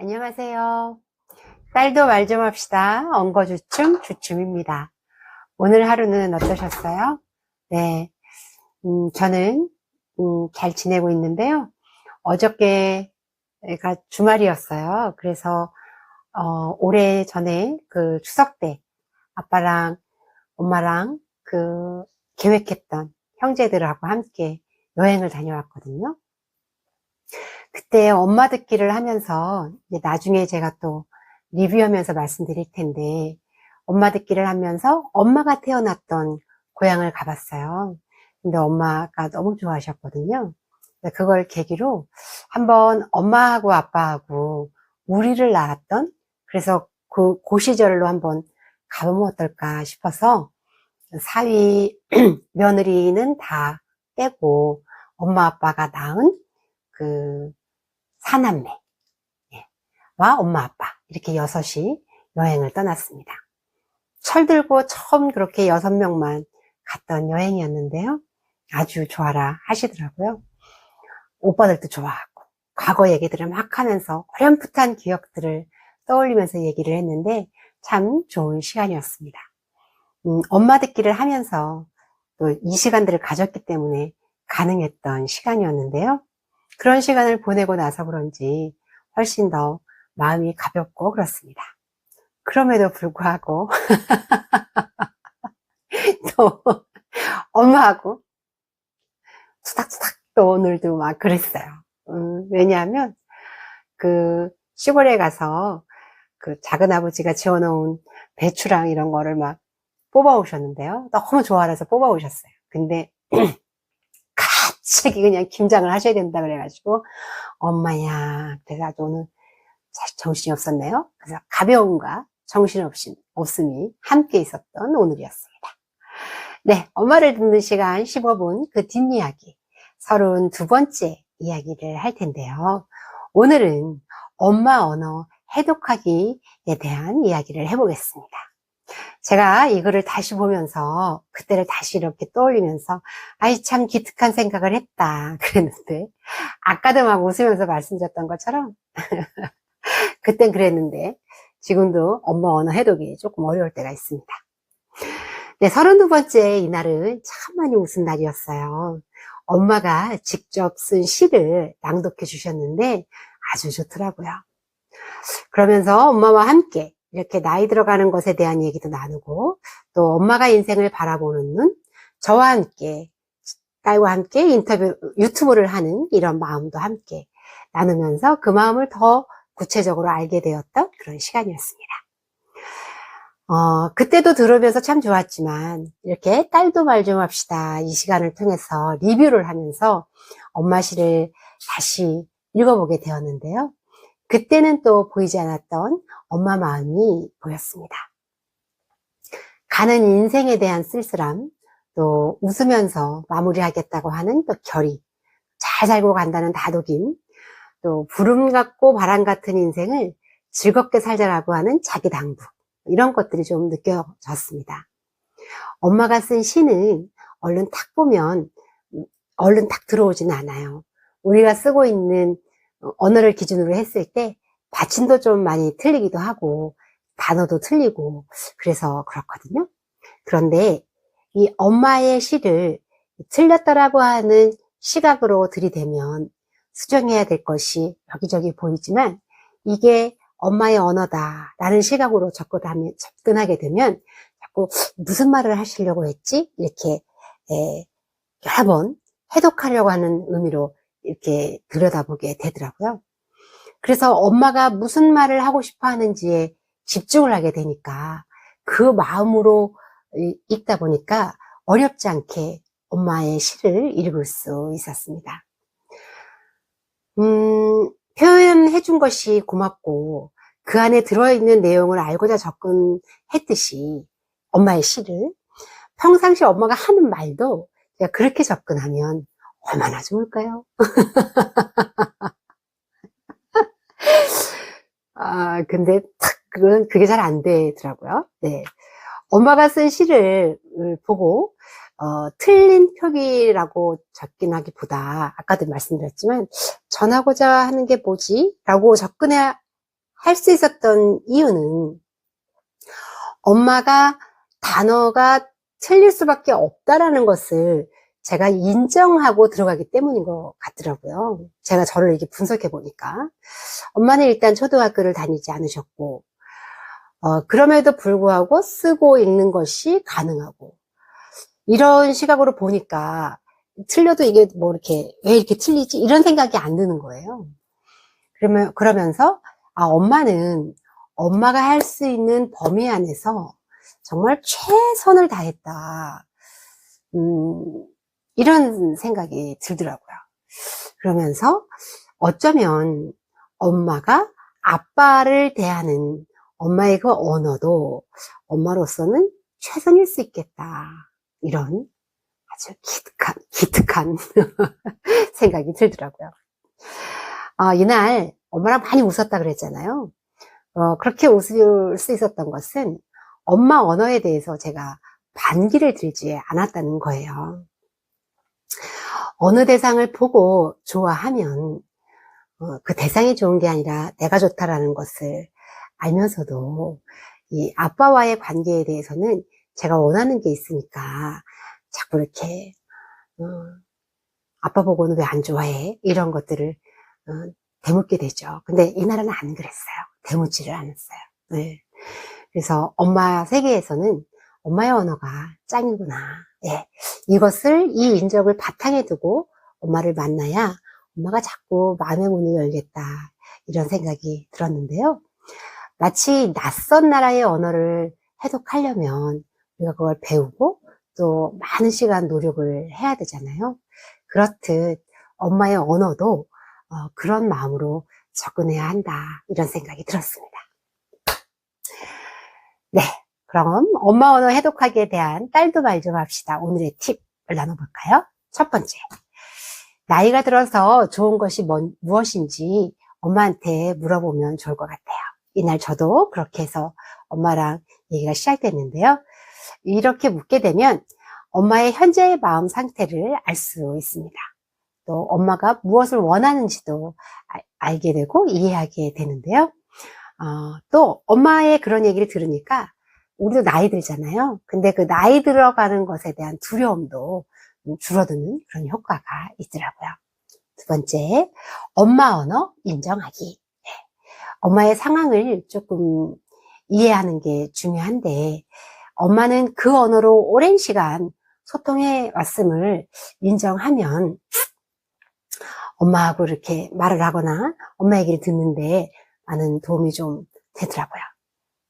안녕하세요. 딸도 말 좀 합시다. 엉거주춤 주춤입니다. 오늘 하루는 어떠셨어요? 네, 음, 저는 음, 잘 지내고 있는데요. 어저께가 주말이었어요. 그래서 어, 오래 전에 그 추석 때 아빠랑 엄마랑 그 계획했던 형제들하고 함께 여행을 다녀왔거든요. 그때 엄마 듣기를 하면서 나중에 제가 또 리뷰하면서 말씀드릴 텐데 엄마 듣기를 하면서 엄마가 태어났던 고향을 가봤어요. 근데 엄마가 너무 좋아하셨거든요. 그걸 계기로 한번 엄마하고 아빠하고 우리를 낳았던 그래서 그, 그 시절로 한번 가보면 어떨까 싶어서 사위 며느리는 다 빼고 엄마 아빠가 낳은 그 사남매와 엄마 아빠 이렇게 여섯이 여행을 떠났습니다. 철 들고 처음 그렇게 여섯 명만 갔던 여행이었는데요. 아주 좋아라 하시더라고요. 오빠들도 좋아하고 과거 얘기들을 막 하면서 어렴풋한 기억들을 떠올리면서 얘기를 했는데 참 좋은 시간이었습니다. 음, 엄마 듣기를 하면서 또 이 시간들을 가졌기 때문에 가능했던 시간이었는데요. 그런 시간을 보내고 나서 그런지 훨씬 더 마음이 가볍고 그렇습니다. 그럼에도 불구하고 또 엄마하고 수닥수닥 또 오늘도 막 그랬어요. 음, 왜냐하면 그 시골에 가서 그 작은 아버지가 지어놓은 배추랑 이런 거를 막 뽑아 오셨는데요. 너무 좋아해서 뽑아 오셨어요. 근데 갑자기 그냥 김장을 하셔야 된다 그래가지고 엄마야 그래서 오늘 정신이 없었네요. 그래서 가벼움과 정신없이 없음이 함께 있었던 오늘이었습니다. 네, 엄마를 듣는 시간 15분 그 뒷이야기 32번째 이야기를 할 텐데요. 오늘은 엄마 언어 해독하기에 대한 이야기를 해보겠습니다. 제가 이거를 다시 보면서 그때를 다시 이렇게 떠올리면서 아이 참 기특한 생각을 했다 그랬는데 아까도 막 웃으면서 말씀드렸던 것처럼 그땐 그랬는데 지금도 엄마 언어 해독이 조금 어려울 때가 있습니다. 네, 32번째 이날은 참 많이 웃은 날이었어요. 엄마가 직접 쓴 시를 낭독해 주셨는데 아주 좋더라고요. 그러면서 엄마와 함께 이렇게 나이 들어가는 것에 대한 얘기도 나누고 또 엄마가 인생을 바라보는 눈, 저와 함께 딸과 함께 인터뷰 유튜브를 하는 이런 마음도 함께 나누면서 그 마음을 더 구체적으로 알게 되었던 그런 시간이었습니다. 어, 그때도 들으면서 참 좋았지만 이렇게 딸도 말 좀 합시다 이 시간을 통해서 리뷰를 하면서 엄마 시를 다시 읽어보게 되었는데요. 그때는 또 보이지 않았던 엄마 마음이 보였습니다. 가는 인생에 대한 쓸쓸함, 또 웃으면서 마무리하겠다고 하는 또 결의, 잘 살고 간다는 다독임, 또 구름 같고 바람 같은 인생을 즐겁게 살자라고 하는 자기 당부, 이런 것들이 좀 느껴졌습니다. 엄마가 쓴 시는 얼른 탁 보면 얼른 탁 들어오지는 않아요. 우리가 쓰고 있는 언어를 기준으로 했을 때 받침도 좀 많이 틀리기도 하고 단어도 틀리고 그래서 그렇거든요. 그런데 이 엄마의 시를 틀렸다라고 하는 시각으로 들이대면 수정해야 될 것이 여기저기 보이지만 이게 엄마의 언어다라는 시각으로 접근하게 되면 자꾸 무슨 말을 하시려고 했지? 이렇게 에, 여러 번 해독하려고 하는 의미로 이렇게 들여다보게 되더라고요. 그래서 엄마가 무슨 말을 하고 싶어 하는지에 집중을 하게 되니까 그 마음으로 읽다 보니까 어렵지 않게 엄마의 시를 읽을 수 있었습니다. 음, 표현해 준 것이 고맙고 그 안에 들어있는 내용을 알고자 접근했듯이 엄마의 시를 평상시 엄마가 하는 말도 그렇게 접근하면 얼마나 좋을까요? 아, 근데 탁, 그건, 그게 잘 안 되더라고요. 네. 엄마가 쓴 시를 보고, 어, 틀린 표기라고 적긴 하기보다, 아까도 말씀드렸지만, 전하고자 하는 게 뭐지? 라고 접근해야 할수 있었던 이유는 엄마가 단어가 틀릴 수밖에 없다라는 것을 제가 인정하고 들어가기 때문인 것 같더라고요. 제가 저를 이렇게 분석해 보니까. 엄마는 일단 초등학교를 다니지 않으셨고, 어, 그럼에도 불구하고 쓰고 읽는 것이 가능하고, 이런 시각으로 보니까 틀려도 이게 뭐 이렇게, 왜 이렇게 틀리지? 이런 생각이 안 드는 거예요. 그러면, 그러면서, 아, 엄마는 엄마가 할 수 있는 범위 안에서 정말 최선을 다했다. 음, 이런 생각이 들더라고요. 그러면서 어쩌면 엄마가 아빠를 대하는 엄마의 그 언어도 엄마로서는 최선일 수 있겠다. 이런 아주 기특한, 기특한 생각이 들더라고요. 어, 이날 엄마랑 많이 웃었다 그랬잖아요. 어, 그렇게 웃을 수 있었던 것은 엄마 언어에 대해서 제가 반기를 들지 않았다는 거예요. 어느 대상을 보고 좋아하면 어, 그 대상이 좋은 게 아니라 내가 좋다라는 것을 알면서도 이 아빠와의 관계에 대해서는 제가 원하는 게 있으니까 자꾸 이렇게 어, 아빠 보고는 왜 안 좋아해? 이런 것들을 어, 대묻게 되죠. 근데 이날은 안 그랬어요. 대묻지를 않았어요. 네. 그래서 엄마 세계에서는 엄마의 언어가 짱이구나. 예. 이것을, 이 인적을 바탕에 두고 엄마를 만나야 엄마가 자꾸 마음의 문을 열겠다. 이런 생각이 들었는데요. 마치 낯선 나라의 언어를 해독하려면 우리가 그걸 배우고 또 많은 시간 노력을 해야 되잖아요. 그렇듯 엄마의 언어도 어, 그런 마음으로 접근해야 한다. 이런 생각이 들었습니다. 네. 그럼 엄마 언어 해독하기에 대한 딸도 말 좀 합시다. 오늘의 팁을 나눠볼까요? 첫 번째. 나이가 들어서 좋은 것이 뭔, 무엇인지 엄마한테 물어보면 좋을 것 같아요. 이날 저도 그렇게 해서 엄마랑 얘기가 시작됐는데요. 이렇게 묻게 되면 엄마의 현재의 마음 상태를 알 수 있습니다. 또 엄마가 무엇을 원하는지도 아- 알게 되고 이해하게 되는데요. 어, 또 엄마의 그런 얘기를 들으니까 우리도 나이 들잖아요. 근데 그 나이 들어가는 것에 대한 두려움도 좀 줄어드는 그런 효과가 있더라고요. 두 번째, 엄마 언어 인정하기. 네. 엄마의 상황을 조금 이해하는 게 중요한데, 엄마는 그 언어로 오랜 시간 소통해 왔음을 인정하면, 엄마하고 이렇게 말을 하거나 엄마 얘기를 듣는데 많은 도움이 좀 되더라고요.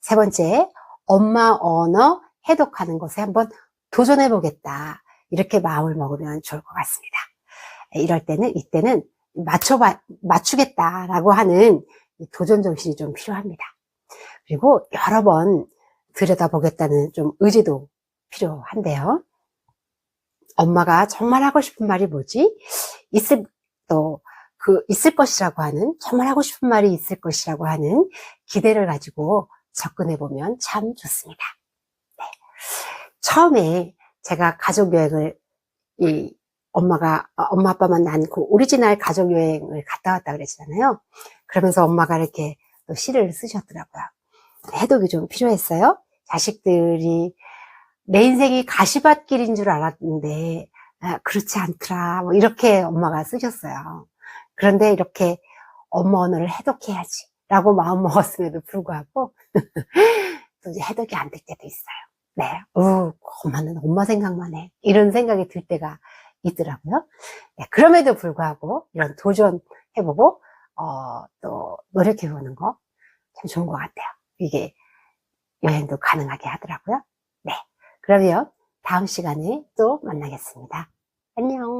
세 번째, 엄마 언어 해독하는 것에 한번 도전해 보겠다. 이렇게 마음을 먹으면 좋을 것 같습니다. 이럴 때는, 이때는 맞춰봐, 맞추겠다라고 하는 이 도전 정신이 좀 필요합니다. 그리고 여러 번 들여다보겠다는 좀 의지도 필요한데요. 엄마가 정말 하고 싶은 말이 뭐지? 있을, 또, 그, 있을 것이라고 하는, 정말 하고 싶은 말이 있을 것이라고 하는 기대를 가지고 접근해 보면 참 좋습니다. 네. 처음에 제가 가족 여행을, 이, 엄마가, 어, 엄마 아빠만 낳고 오리지널 가족 여행을 갔다 왔다 그랬잖아요. 그러면서 엄마가 이렇게 또 시를 쓰셨더라고요. 해독이 좀 필요했어요. 자식들이 내 인생이 가시밭길인 줄 알았는데, 아, 그렇지 않더라. 뭐 이렇게 엄마가 쓰셨어요. 그런데 이렇게 엄마 언어를 해독해야지. 라고 마음 먹었음에도 불구하고, 해독이 안 될 때도 있어요. 네. 우, 엄마는 엄마 생각만 해. 이런 생각이 들 때가 있더라고요. 네, 그럼에도 불구하고, 이런 도전해보고, 어, 또 노력해보는 거 참 좋은 것 같아요. 이게 여행도 가능하게 하더라고요. 네. 그러면 다음 시간에 또 만나겠습니다. 안녕.